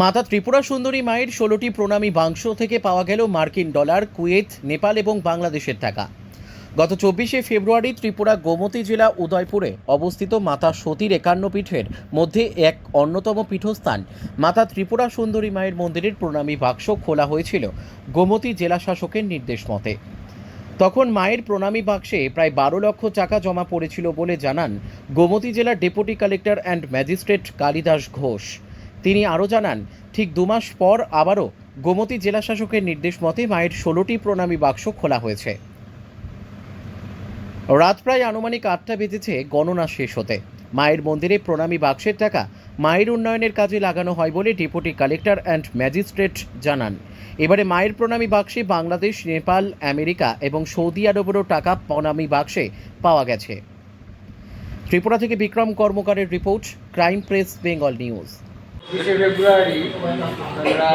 মাতা ত্রিপুরা সুন্দরী মায়ের ষোলোটি প্রণামী বাংশ থেকে পাওয়া গেল মার্কিন ডলার, কুয়েত, নেপাল এবং বাংলাদেশের টাকা। গত চব্বিশে ফেব্রুয়ারি ত্রিপুরা গোমতী জেলা উদয়পুরে অবস্থিত মাতা সতীর একান্ন পীঠের মধ্যে এক অন্যতম পীঠস্থান। মাতা ত্রিপুরা সুন্দরী মায়ের মন্দিরের প্রণামী বাক্স খোলা হয়েছিল গোমতী জেলা শাসকের নির্দেশ মতে। তখন মায়ের প্রণামী বাক্সে প্রায় বারো লক্ষ টাকা জমা পড়েছিল বলে জানান গোমতী জেলার deputy collector and magistrate Kalidas Ghosh. তিনি আরও জানান, ঠিক দু মাস পর আবারও গোমতী জেলা শাসকের নির্দেশ মতে মায়ের ষোলোটি প্রণামী বাক্স খোলা হয়েছে। রাত প্রায় আনুমানিক আটটা বেজেছে, গণনা শেষ হতে। মায়ের মন্দিরে প্রণামী বাক্সের টাকা মায়ের উন্নয়নের কাজে লাগানো হয় বলে ডেপুটি কালেক্টর অ্যান্ড ম্যাজিস্ট্রেট জানান। এবারে মায়ের প্রণামী বাক্সে বাংলাদেশ, নেপাল, আমেরিকা এবং সৌদি আরবেরও টাকা প্রণামী বাক্সে পাওয়া গেছে। ত্রিপুরা থেকে Bikram কর্মকারের report, crime press, Bengal news. বিশে ফেব্রুয়ারি আমরা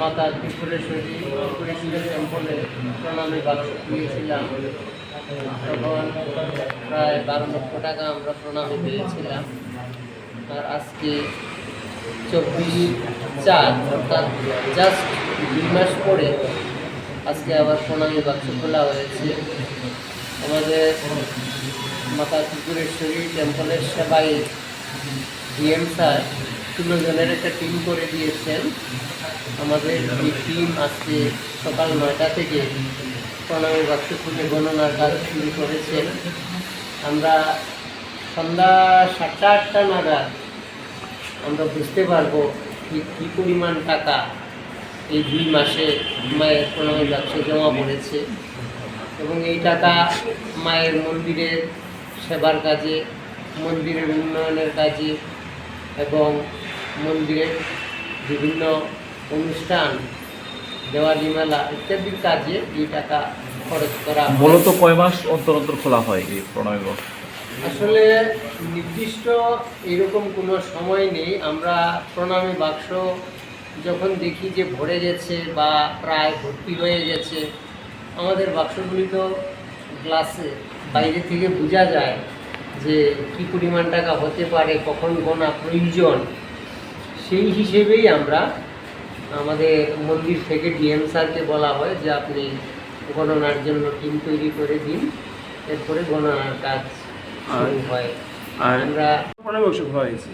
মাতা ত্রিপুরেশ্বরী ত্রিপুরেশ্বরী টেম্পলে প্রণামী বাক্স দিয়েছিলাম তখন প্রায় বারো লক্ষ টাকা আমরা প্রণামী পেয়েছিলাম। আর আজকে চব্বিশ চার, অর্থাৎ জাস্ট দুই মাস পরে আজকে আবার প্রণামী বাক্স খোলা হয়েছে। আমাদের মাতা ত্রিপুরেশ্বরী টেম্পলের সেবাই ডিএম স্যার ষোলো একটা টিম করে দিয়েছেন। আমাদের এই টিম আজকে সকাল নয়টা থেকে প্রণামী বাক্স খুলে গণনার কাজ শুরু করেছেন আমরা সন্ধ্যা সাতটা আটটা নাগাদ আমরা বুঝতে পারব ঠিক কী পরিমাণ টাকা এই দুই মাসে মায়ের প্রণামী বাক্সে জমা পড়েছে এবং এই টাকা মায়ের মন্দিরের সেবার কাজে, মন্দিরের উন্নয়নের কাজে এবং মন্দিরের বিভিন্ন অনুষ্ঠান দেওয়ালি মেলা ইত্যাদির কাজে এই টাকা খরচ করা মূলত কয় মাস অন্তর অন্তর খোলা হয় এই প্রণয়? আসলে নির্দিষ্ট এরকম কোনো সময় নেই। আমরা প্রণামী বাক্স যখন দেখি যে ভরে গেছে বা প্রায় ভর্তি হয়ে গেছে আমাদের বাক্সগুলি তো গ্লাসে বাইরে থেকে বোঝা যায়। যে কী পরিমাণ টাকা হতে পারে কখন গোনা প্রয়োজন সেই হিসেবেই আমরা আমাদের মন্দির থেকে ডিএম স্যারকে বলা হয় যে আপনি গণনার জন্য টিম তৈরি করে দিন এরপরে গণনার কাজ শুরু হয়। আর আমরা হয়েছে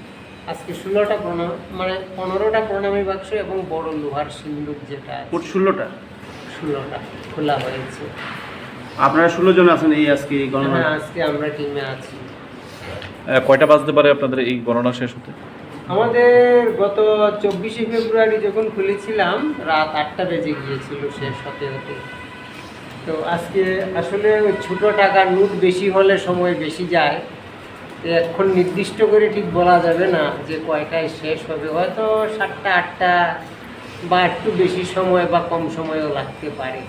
আজকে ষোলোটা প্রণাম মানে পনেরোটা প্রণামী বাক্স এবং বড় লোহার সিন্দুক যেটা ষোলোটা? ষোলোটা খোলা হয়েছে। আপনারা ষোলো জন আছেন এই আজকে এই গণনা? হ্যাঁ আজকে আমরা টিমে আছি। কয়টা বাজতে পারে আপনাদের এই গণনা শেষ হতে? আমাদের গত চব্বিশে ফেব্রুয়ারি যখন খুলেছিলাম রাত আটটা বেজে গিয়েছিল শেষ হতে হতে। তো আজকে আসলে ওই ছোটো টাকার নোট বেশি হলে সময় বেশি যায়। এখন নির্দিষ্ট করে ঠিক বলা যাবে না যে কয়টায় শেষ হবে। হয়তো সাতটা আটটা বা একটু বেশি সময় বা কম সময়ও লাগতে পারে।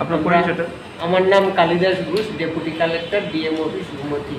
আপনার পরিচয়টা? আমার নাম Kalidas Ghosh deputy collector DM office Gumti